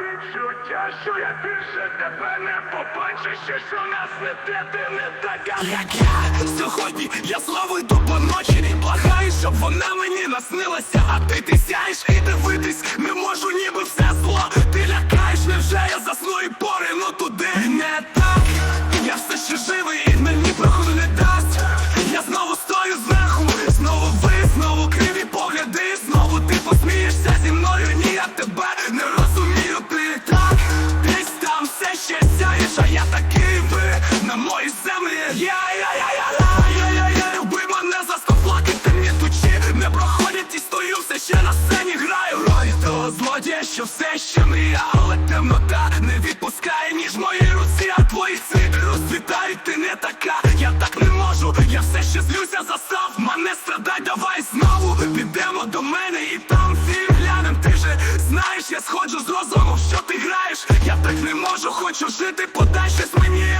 Відчуття, що я більше тебе не побачиш, що нас не те, ти не така, як я Сьогодні я знову йду по ночі благаю, щоб вона мені наснилася, а ти ти сяєш і дивитись до мене і там фільм глянем, ти же знаєш, я сходжу з розуму, що ти граєш, я так не можу, хочу жити, подай щось мені.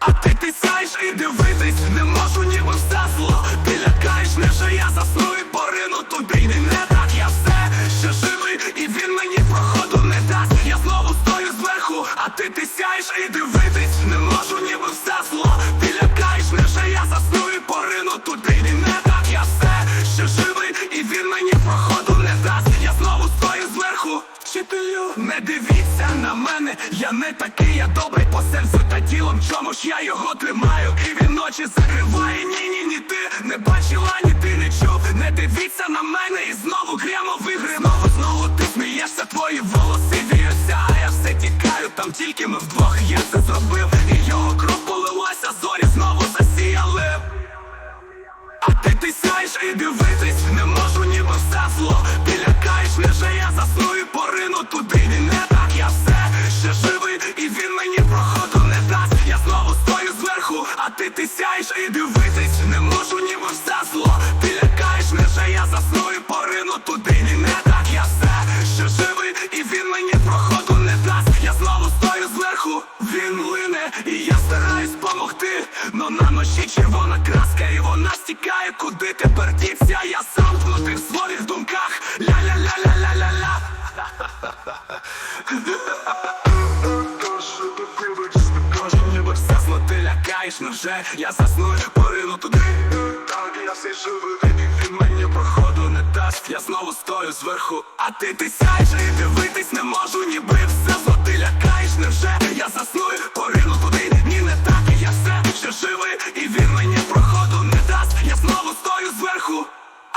А ти тисяєш і дивитись не можу, ніби все зло. Ти лякаєш, невже я засну і порину. Тобі І не так, я все ще живий, і він мені проходу не дасть. Я знову стою зверху, а ти тисяєш і дивитись. Не можу, ніби все зло. Ти лякаєш, невже я засну і порину. Тобі не так, я все ще живий, і він мені проходу не дасть. Я знову стою зверху. Вчителю, не дивіться на мене, я не такий, я добрий по серцю та тілом, чому ж я його тримаю, і він ночі закриває. Ні, ні, ні, ти не бачила, ні ти не чув. Не дивіться на мене А ти тисяєш і дивитись не можу, ніби все зло. Ти лякаєш, я засну порину туди тепер дівся Я сам внутрі в своїх думках. Ля-ля-ля-ля-ля-ля-ля. Кожен ніби все зло ти лякаєш, невже? Я засну порину туди. Так я все живий, він мені проходу не дасть. Я знову стою зверху, а ти ти сяєш і дивитись не можу, ніби все зло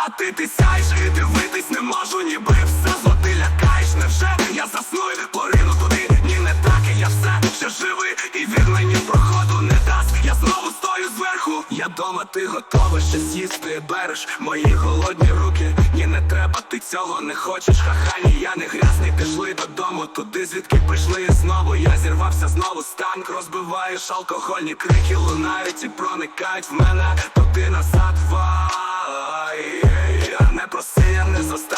ти ти сяєш і дивитись не можу, ніби все зло ти лякаєш, невже я засну і порину туди? Ні, не так, я все ще живий, і він мені проходу не дасть. Я знову стою зверху, я дома, ти готова ще з'їсти. Береш мої голодні руки. Ні, не треба, ти цього не хочеш, ха-ха, я не грязний, пішли додому, туди звідки прийшли. І знову Я зірвався знову з танк, розбиваєш алкогольні крики, лунають і проникають в мене, то ти назад вай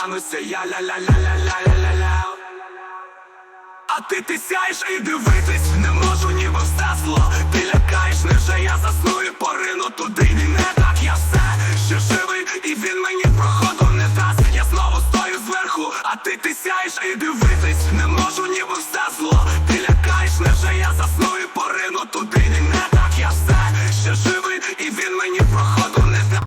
не зостануся, я ля-ля-ля-ля-ля-ля-ля-ля а ти ти сяєш і дивитись не можу, ніби все зло Ти лякаєш, невже я засну і порину туди і не